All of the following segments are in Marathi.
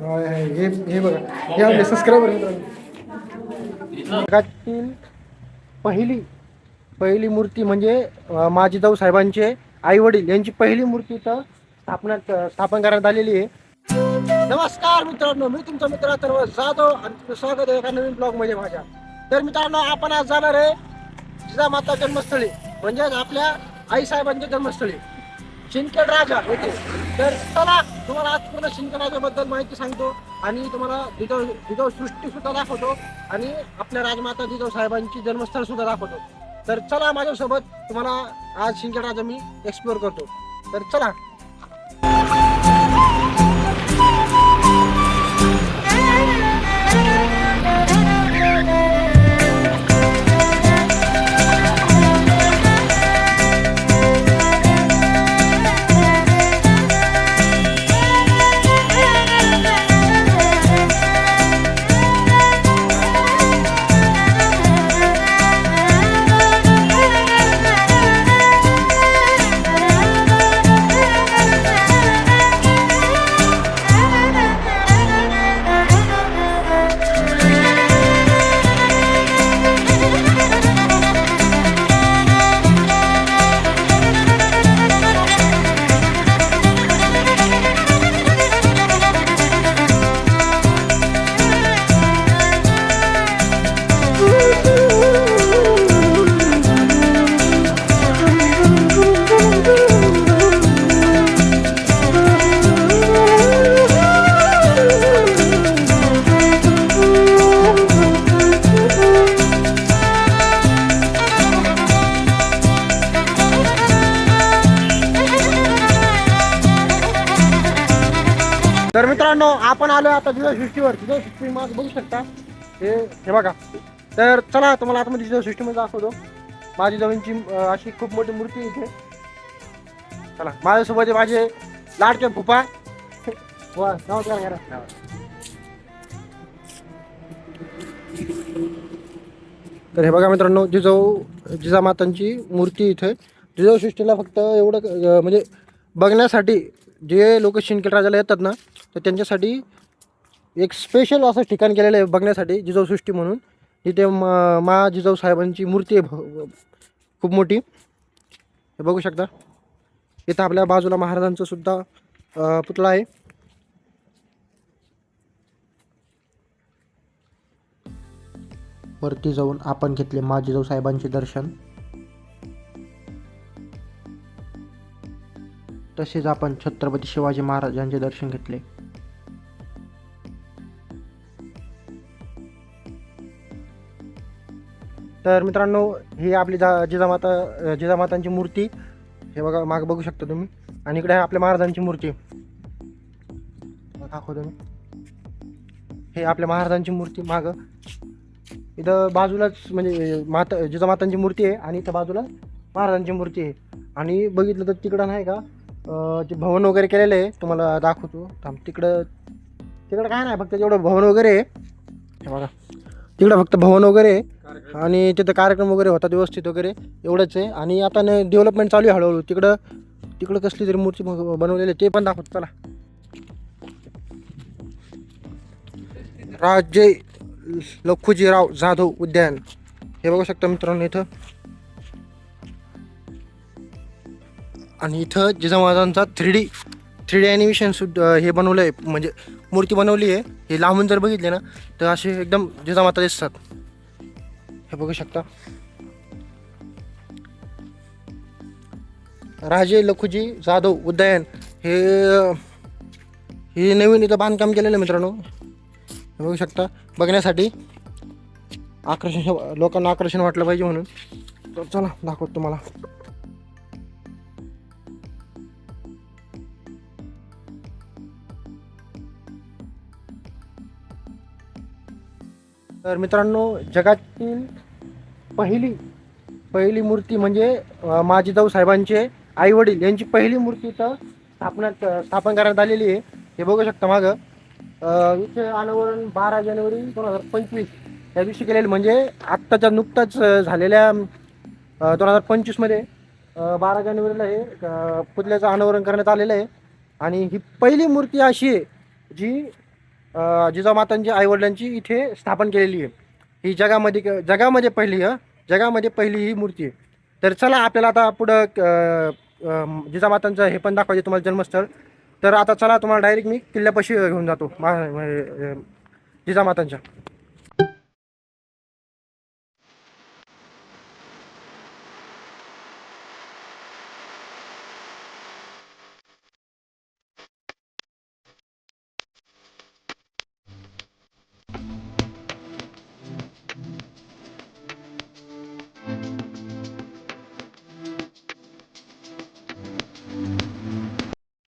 होय, होय. हे हे बघा. हे आपले सबस्क्रायबर जगातील पहिली पहिली मूर्ती म्हणजे अं, माजीदाऊ साहेबांचे आई वडील यांची पहिली मूर्ती इथं स्थापनात स्थापन करण्यात आलेली आहे. नमस्कार मित्रांनो. मी तुमचा मित्र अथर्व जाधव आणि तुमचं स्वागत आहे एका नवीन ब्लॉगमध्ये माझ्या. तर मित्रांनो आपण आज जाणार आहे जिजामाता जन्मस्थळी म्हणजेच आपल्या आई साहेबांच्या जन्मस्थळी. शिंदखेड राजा होते तर चला तुम्हाला आज पूर्ण सिंचनाच्याबद्दल माहिती सांगतो आणि तुम्हाला जिजाऊ जिजाऊ सृष्टी सुद्धा दाखवतो आणि आपल्या राजमाता जिजाऊ साहेबांची जन्मस्थळ सुद्धा दाखवतो. तर चला माझ्यासोबत तुम्हाला आज सिंचनाचं मी एक्सप्लोअर करतो. तर चला. तर मित्रांनो आपण आलो आता जिजाऊ सृष्टीवर. जिजाऊ सृष्टी बघू शकता. हे हे बघा. तर चला तुम्हाला आतमध्ये जिजाऊ सृष्टीमध्ये दाखवतो. माझी जवळची अशी खूप मोठी मूर्ती इथे. चला माझ्यासोबत आहे माझे लाडके फुपा नमस्कार करा तर हे बघा मित्रांनो जिजाऊ जिजामातांची मूर्ती इथे. जिजाऊ सृष्टीला फक्त एवढं म्हणजे बघण्यासाठी जे लोक शिंदखेड राजाला येतात ना तर त्यांच्यासाठी एक स्पेशल असं ठिकाण केलेलं आहे बघण्यासाठी जिजाऊ सृष्टी म्हणून. तिथे म मा जिजाऊ साहेबांची मूर्ती आहे भ- खूप मोठी. हे बघू शकता. इथं आपल्या बाजूला महाराजांचं सुद्धा पुतळा आहे. वरती जाऊन आपण घेतले मा जिजाऊ साहेबांचे दर्शन. तसेच आपण छत्रपती शिवाजी महाराजांचे दर्शन घेतले. तर मित्रांनो ही आपली जा जिजामाता जिजामातांची मूर्ती हे बघा माग बघू शकता तुम्ही. आणि इकडे आहे आपल्या महाराजांची मूर्ती. दाखवतो मी. हे आपल्या महाराजांची मूर्ती माग. इथं बाजूलाच म्हणजे माता जिजामातांची मूर्ती आहे आणि इथं बाजूला महाराजांची मूर्ती आहे. आणि बघितलं तर तिकडं नाही का ते भवन वगैरे केलेलं आहे तुम्हाला दाखवतो. थांब तिकडं तिकडं काय नाही फक्त जेवढं भवन वगैरे आहे हे बघा. तिकडं फक्त भवन वगैरे आहे. आणि तिथं कार्यक्रम वगैरे होतात व्यवस्थित वगैरे. एवढंच आहे. आणि आता डेव्हलपमेंट चालू आहे हळूहळू. तिकडं तिकडं कसली तरी मूर्ती बनवलेली आहे ते पण दाखवतो चला. राजे लखुजीराव जाधव उद्यान. हे बघू शकता मित्रांनो इथं. आणि इथं जिजामातांचा three D three D animation सुद्धा हे बनवलं आहे म्हणजे मूर्ती बनवली आहे. हे लांबून जर बघितले ना तर असे एकदम जिजामाता दिसतात. हे बघू शकता. राजे लखुजी जाधव उद्यान हे हे नवीन इथं बांधकाम केलेलं आहे मित्रांनो. हे बघू शकता. बघण्यासाठी आकर्षण लोकांना आकर्षण वाटलं पाहिजे म्हणून. तर चला दाखवतो तुम्हाला. तर मित्रांनो जगातील पहिली पहिली मूर्ती म्हणजे माजीदाऊ साहेबांचे आई वडील यांची पहिली मूर्ती इथं स्थापनात स्थापन करण्यात आलेली आहे. हे बघू शकता मागं. इथे अनावरण बारा जानेवारी दोन हजार पंचवीस. या दिवशी केलेलं म्हणजे आत्ताच्या नुकताच झालेल्या दोन हजार पंचवीसमध्ये बारा जानेवारीला हे पुतल्याचं अनावरण करण्यात आलेलं आहे. आणि ही पहिली मूर्ती अशी आहे जी जिजामातांची आईवडिलांची इथे स्थापन केलेली आहे. ही जगामध्ये जगामध्ये पहिली जगामध्ये पहिली ही मूर्ती आहे. तर चला आपल्याला आता पुढं जिजामातांचं हे पण दाखवायचे तुम्हाला जन्मस्थळ. तर आता चला तुम्हाला डायरेक्ट मी किल्ल्यापाशी घेऊन जातो मा जिजामातांच्या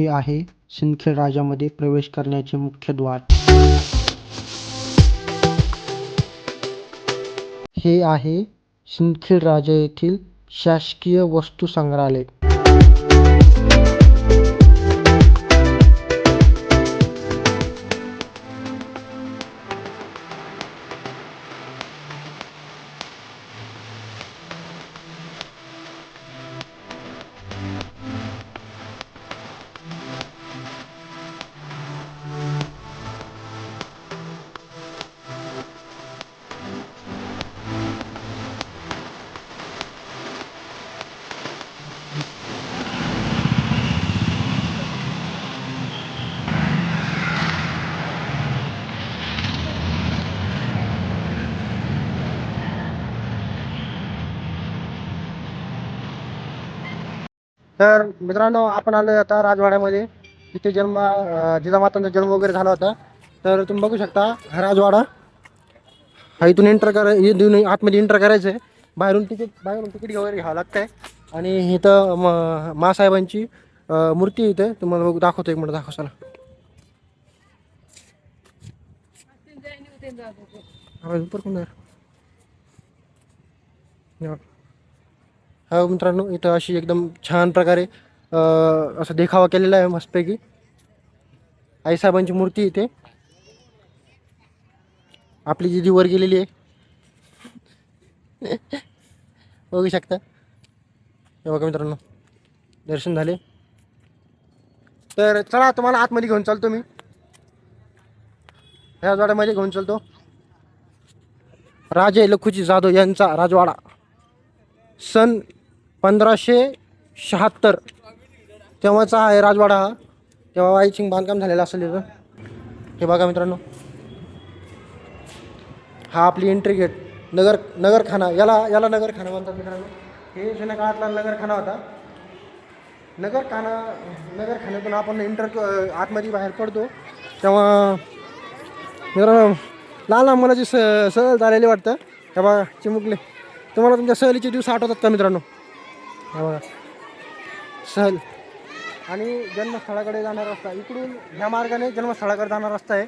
हे आहे सिंदखेड राजामध्ये प्रवेश करण्याचे मुख्य द्वार. हे आहे सिंदखेड राजा येथील शासकीय वस्तू संग्रहालय. तर मित्रांनो आपण आलो आता राजवाड्यामध्ये. तिथे जन्म जिजामातांचा जन्म वगैरे झाला होता. तर तुम्ही बघू शकता हा राजवाडा. हा इथून एंटर करा इथून आतमध्ये एंटर करायचं आहे बाहेरून तिकीट बाहेरून तिकीट वगैरे घ्यावं लागतं आहे आणि इथं म मासाहेबांची मूर्ती इथे. तुम्हाला बघू दाखवतो एक म्हणून दाखव चला आवाज उपर कोण आहे? या. हा मित्रांनो इथं अशी एकदम छान प्रकारे असं असा देखावा केलेला आहे मस्तपैकी. आईसाहेबांची मूर्ती इथे. आपली जी वर गेलेली आहे. बघू शकता. हे बघा मित्रांनो दर्शन झाले. तर चला तुम्हाला आतमध्ये घेऊन चालतो मी. ह्या वाड्यामध्ये घेऊन चालतो. राजे लखुजी जाधव यांचा राजवाडा. सन पंधराशे शहात्तर. तेव्हाचा आहे राजवाडा हा. तेव्हा वाईचिंग बांधकाम झालेलं असेल इथं. हे बघा मित्रांनो. हा आपली एंट्री गेट नगर नगरखाना. याला याला नगरखाना म्हणतात मित्रांनो. हे जुन्या काळातला नगरखाना होता. नगरखाना नगरखान्यातून आपण इंटर आतमध्ये बाहेर पडतो. तेव्हा मित्रांनो लहान लहान मुलाची स सहल झालेली वाटतं. हे बघा चिमुकले. तुम्हाला तुमच्या सहलीचे दिवस आठवतात का मित्रांनो? हे. बघा सहल. आणि जन्मस्थळाकडे जाणारा रस्ता इकडून ह्या मार्गाने जन्मस्थळाकडे जाणारा रस्ता आहे.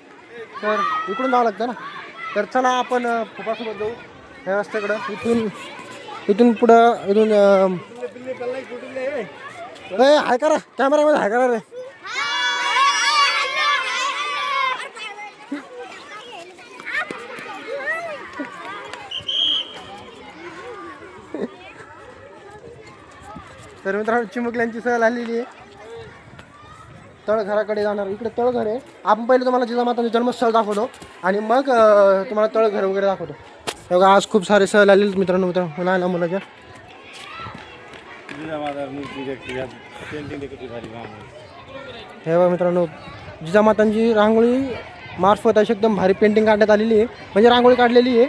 तर इकडून जावं लागतं ना? तर चला आपण अ, फुफासोबत जाऊ ह्या रस्त्याकडं. इथून इथून पुढं इथून हाय करा. कॅमेरामध्ये हाय करा रे. तर मित्रांनो चिमुकल्यांची सहल आलेली आहे. तळघराकडे जाणार. इकडे तळघर आहे. आपण पहिले तुम्हाला जिजामाताचं जन्मस्थळ दाखवतो आणि मग तुम्हाला तळघर वगैरे दाखवतो. हे बघा आज खूप सारे सहल आलेले आहेत मित्रांनो मित्रांनो. लहान लहान मुलाच्या हे बघा मित्रांनो. जिजामातांची रांगोळी मार्फत अशी एकदम भारी पेंटिंग काढण्यात आलेली आहे. म्हणजे रांगोळी काढलेली आहे.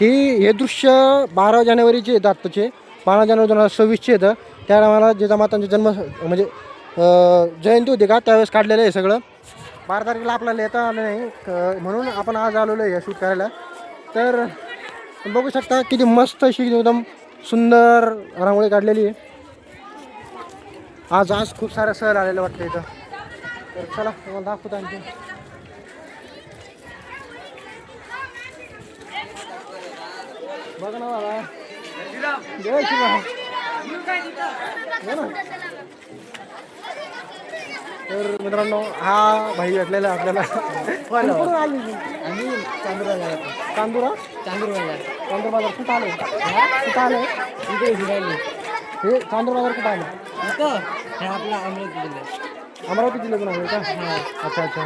ही हे दृश्य बारा जानेवारीचे येतं आत्ताचे. बारा जानेवारी दोन हजार सव्वीसचे येतं त्या टायमाला जिजामातांचे जन्म म्हणजे जयंती होती का त्यावेळेस काढलेलं आहे सगळं. बारा तारखेला आपल्याला येता आलं नाही. म्हणून आपण आज आलेलो आहे शूट करायला. तर बघू शकता किती मस्त अशी एकदम सुंदर रांगोळी काढलेली आहे. आज आज खूप साऱ्या सहल आलेलं वाटतं इथं. तर चला तुम्हाला दाखवतो आणखी. बघ ना बाबा जय शिवराय. तर मित्रांनो हा भाई भेटलेला आपल्याला. कुठून आली? तू? चांदुरा चांदूर बाजार कुठं आले? कुठं आले? हे चांदूर बाजार कुठं आले? अमरावती जिल्ह्यातून आहे का? अच्छा अच्छा.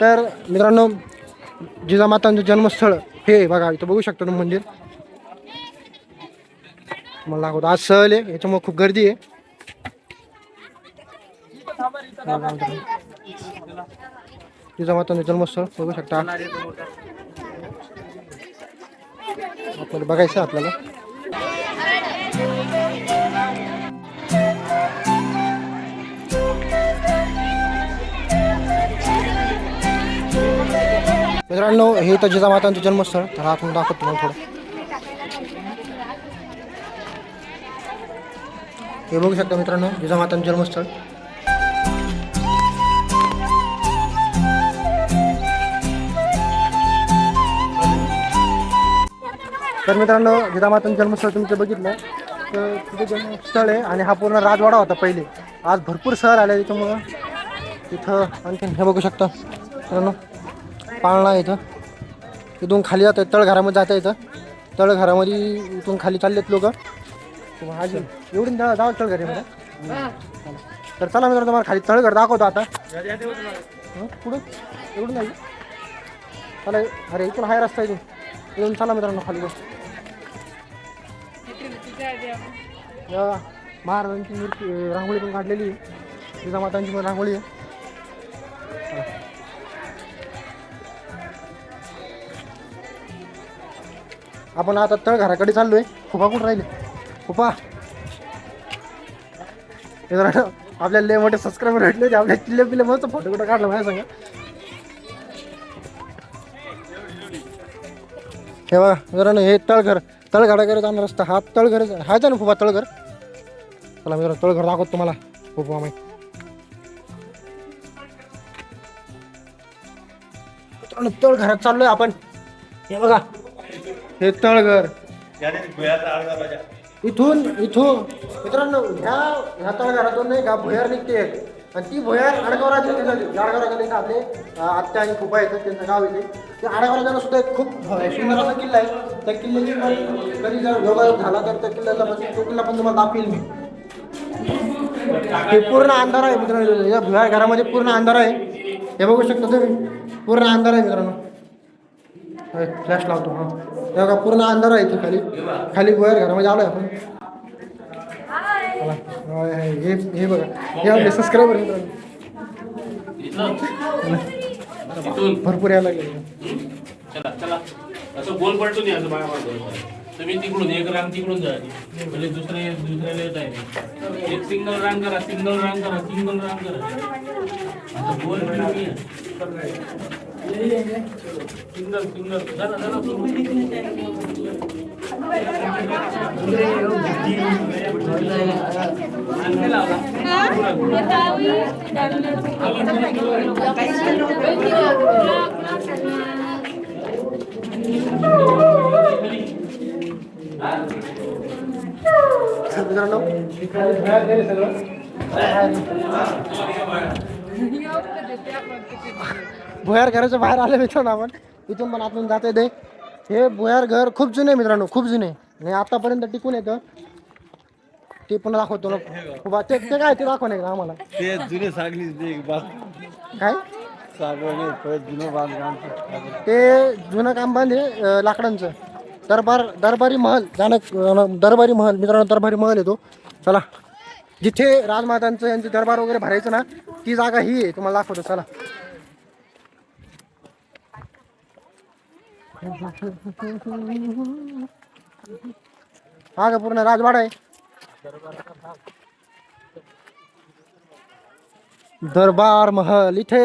तर मित्रांनो जिजामातांचं जन्मस्थळ हे बघा इथं बघू शकता तुम्ही मंदिर. मला लागतो आज सहल आहे याच्यामुळे खूप गर्दी आहे. जिजामातांचं जन्मस्थळ बघू शकता. आपल्याला बघायचं आपल्याला. मित्रांनो हे तर जिजामातांचं जन्मस्थळ. तर आतून दाखवतो तुम्हाला थोडं. हे बघू शकता मित्रांनो जिजामातांचं जन्मस्थळ. तर मित्रांनो जिजामातांचं जन्मस्थळ तुम्ही ते बघितलं. तर तिथे जन्मस्थळ आहे आणि हा पूर्ण राजवाडा होता पहिले. आज भरपूर शहर आले त्याच्यामुळं तिथं आणखीन हे बघू शकता. मित्रांनो पाळणा इथं. इथून खाली जात आहे तळघरामध्ये जाता येतं तळघरामध्ये इथून खाली चाललेत लोक. अजून एवढी जा जावं तळघरामध्ये तर चला मित्रांनो तुम्हाला खाली तळघर दाखवतो आता. हं? पुढं? एवढं नाही? चला अरे इथून हाय रस्ता इथून. येऊन चला मित्रांनो खाली बस या महाराजांची मूर्ती रांगोळी पण काढलेली आहे. जिजामातांची पण रांगोळी आहे. आपण आता तळघराकडे आहे खुपा कुठं राहिले? खुपा हे जरा आपल्याला लय मोठे सबस्क्राईबर भेटले होते. आपल्या चिल्ले पिल्ले मस्त फोटो कुठं काढला माझ्या सांगा. हे बघा जरा हे तळघर तळघराकडे जाणार रस्ता हा तळघर हायचा ना फुबा तळघर? चला मी जरा तळघर दाखवतो तुम्हाला. फुबा माहिती तळ तळघरात चाललोय आपण. हे बघा हे तळघर. इथून इथून. मित्रांनो ह्या ह्या तळघरातून नाही का भुयार निघते आणि ती भुयार आडगावराच्या तिथं आडगावराच्या इथं आपले आत्या आणि खूप आहेत त्यांचं गाव येते ते आडगावराजाला सुद्धा एक खूप सुंदर असा किल्ला आहे. त्या किल्ल्याची पण कधी जर योगायोग झाला तर त्या किल्ल्याला म्हणजे तो किल्ला पण तुम्हाला दाखवेल मी. हे पूर्ण अंधार आहे मित्रांनो. या भुयार घरामध्ये पूर्ण अंधार आहे. हे बघू शकता तुम्ही? पूर्ण अंधार आहे मित्रांनो. फ्लॅश लावतो हा। हे बघा पूर्ण अंधार आहे इथे खाली। खाली भुयार घरामध्ये आलोय आपण. हे हे बघा। हे आपले सबस्क्रायबर भरपूर यायला लागले. मागं. तुम्ही तिकडून एक रांग तिकडून जा म्हणजे दुसरे दुसऱ्याला येत आहे एक सिंगल रांग करा सिंगल रांग करा सिंगल रांग करा. या सिंगल सिंगल जरा जरा मित्रांनो सगळं भुयार घराच्या बाहेर आले मित्रांनो आपण. इथून पण आतून जाते ते. हे भुयार घर खूप जुने मित्रांनो खूप जुने. आणि आतापर्यंत टिकून येतं. ते पण दाखवतो ना. ते ते काय ते दाखव नाही का आम्हाला. ते जुने सांगली काय? ते जुनं काम बांध लाकडांचं. दरबार दरबारी महल जाणं अं, दरबारी महल मित्रांनो दरबारी महल येतो चला. जिथे राजमातांचं यांचे दरबार वगैरे भरायचं ना ती जागा ही आहे. तुम्हाला दाखवतो चला. हा का पूर्ण राजवाडा आहे. दरबार महल इथे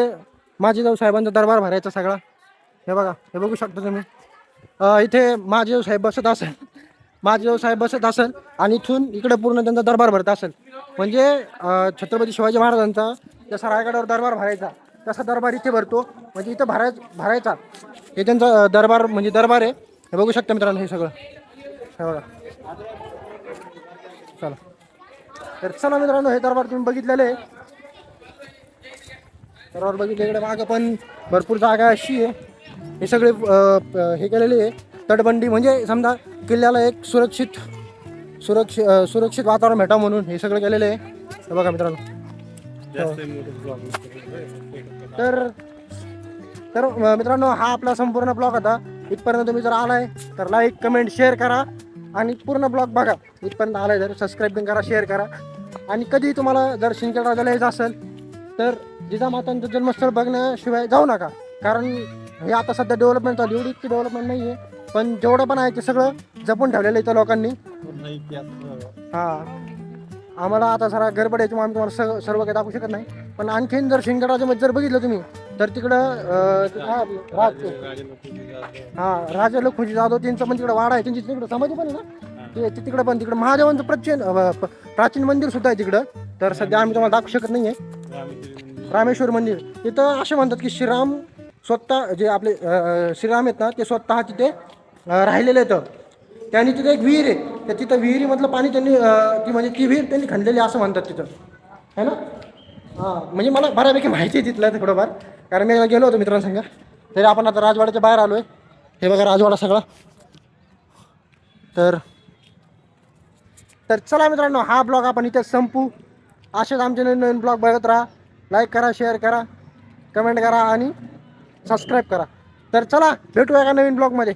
माझी जाऊ साहेबांचा दरबार भरायचा सगळा. हे बघा हे बघू शकता तुम्ही. इथे माझे साहेब बसत असेल. माझे साहेब बसत असेल आणि इथून इकडे पूर्ण त्यांचा दरबार भरत असेल. म्हणजे छत्रपती शिवाजी महाराजांचा त्या रायगडावर दरबार भरायचा. तसा दरबार इथे भरतो? म्हणजे इथं भराय भरायचा. हे त्यांचा दरबार म्हणजे दरबार आहे. हे बघू शकता मित्रांनो हे सगळं. हे बघा. चला. तर चला मित्रांनो हे दरबार तुम्ही बघितलेले आहे. दरबार बघितले इकडे मागं पण भरपूर जागा अशी आहे. हे सगळे हे केलेले आहे. तटबंदी म्हणजे समजा किल्ल्याला एक सुरक्षित सुरक्षित सुरक्षित वातावरण भेटावं म्हणून हे सगळं केलेलं आहे. बघा मित्रांनो. जास्त मोठं तर तर अं, मित्रांनो हा आपला संपूर्ण ब्लॉग होता. इथपर्यंत तुम्ही जर आलाय तर लाईक कमेंट शेअर करा. आणि पूर्ण ब्लॉग बघा. इथपर्यंत आलाय जर सबस्क्राईब पण करा शेअर करा. आणि कधी तुम्हाला जर शिंदखेड राजाला यायचं असेल तर जिजामातांचं जन्मस्थळ बघण्याशिवाय जाऊ नका. कारण हे आता सध्या डेव्हलपमेंट चालू एवढी इतकी डेव्हलपमेंट नाही आहे पण जेवढं पण आहे ते सगळं जपून ठेवलेलं आहे इथं लोकांनी. पूर्ण इतिहास हा. आम्हाला आता जरा गडबड आहे आम्ही तुम्हाला स सर्व काही दाखवू शकत नाही. पण आणखीन जर शिंगडामध्ये जर बघितलं तुम्ही तर तिकडं राज हा राजा लखुजी जाधव त्यांचं पण तिकडं वाडा आहे. त्यांची तिकडं समाधी पण आहे ना? ते तिकडं पण तिकडं महादेवांचं प्राचीन प- प्राचीन मंदिर सुद्धा आहे तिकडं. तर सध्या आम्ही तुम्हाला दाखवू शकत नाही आहे रामेश्वर मंदिर. तिथं असे म्हणतात की श्रीराम स्वतः जे आपले श्रीराम आहेत ना ते स्वतः तिथे राहिलेले आहेत. त्यांनी तिथे एक विहीर आहे. तर तिथं विहिरीमधलं पाणी त्यांनी ती म्हणजे ती विहीर त्यांनी खणलेली असं म्हणतात तिथं. है ना? हां म्हणजे मला बऱ्यापैकी माहिती आहे तिथलं थोडंफार. कारण मी एकदा गेलो होतो मित्रांसंग. तरी आपण आता राजवाड्याच्या बाहेर आलो आहे हे बघा राजवाडा सगळा. तर तर चला मित्रांनो हा ब्लॉग आपण इथे संपू. असेच आमचे नवीन नवीन ब्लॉग बघत राहा. लाईक करा शेअर करा. कमेंट करा आणि सबस्क्राईब करा. तर चला भेटूया का नवीन ब्लॉगमध्ये.